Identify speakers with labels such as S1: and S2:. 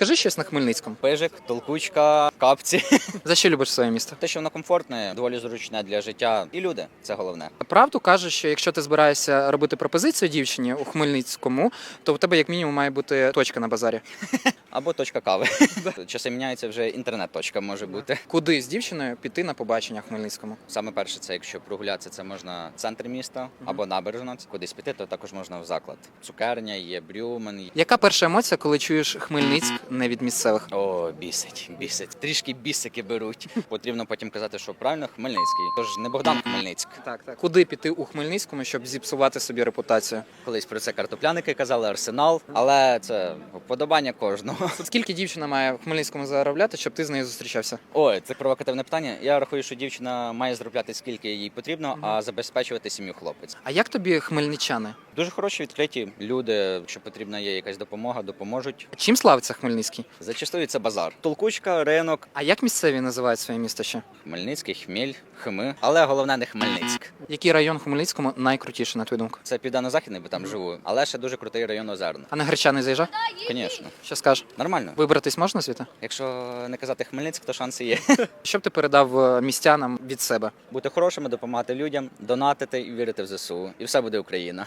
S1: Кажи щось на Хмельницькому.
S2: Пижик, толкучка, капці.
S1: За що любиш своє місто?
S2: Те, що воно комфортне, доволі зручне для життя. І люди це головне.
S1: Правду кажеш, що якщо ти збираєшся робити пропозицію дівчині у Хмельницькому, то в тебе як мінімум має бути точка на базарі.
S2: Або точка кави. Часи міняються вже інтернет-точка може бути.
S1: Куди з дівчиною піти на побачення в Хмельницькому?
S2: Саме перше, це якщо прогулятися, це можна центр міста або набережна. Кудись піти, то також можна в заклад. Цукерня, є брюмен.
S1: Яка перша емоція, коли чуєш Хмельницьк не від місцевих?
S2: О, бісить, бісить. Трішки бісики беруть. Потрібно потім казати, що правильно Хмельницький. Тож не Богдан Хмельницьк.
S1: Так, так. Куди піти у Хмельницькому, щоб зіпсувати собі репутацію?
S2: Колись про це картопляники казали, арсенал, але це вподобання кожного.
S1: От скільки дівчина має в Хмельницькому заробляти, щоб ти з нею зустрічався?
S2: Ой, це провокативне питання. Я рахую, що дівчина має заробляти скільки їй потрібно, а забезпечувати сім'ю хлопець.
S1: А як тобі хмельничани?
S2: Дуже хороші відкриті люди. Якщо потрібна є якась допомога, допоможуть.
S1: Чим славиться Хмельницький?
S2: Зачастую це базар. Толкучка, ринок,
S1: А як місцеві називають своє місто ще?
S2: Хмельницький, хмель, хми. Але головне не Хмельницьк.
S1: Який район в Хмельницькому найкрутіший, на твою думку?
S2: Це південно-західний, бо там живу. Але ще дуже крутий район Озерна.
S1: А на Гречани заїжджав?
S2: Звісно,
S1: Що скажеш?
S2: нормально.
S1: Вибратись можна звідти?
S2: Якщо не казати Хмельницьк, то шанси є.
S1: Що б ти передав е, містянам від себе?
S2: Бути хорошими, допомагати людям, донатити і вірити в ЗСУ. І все буде Україна.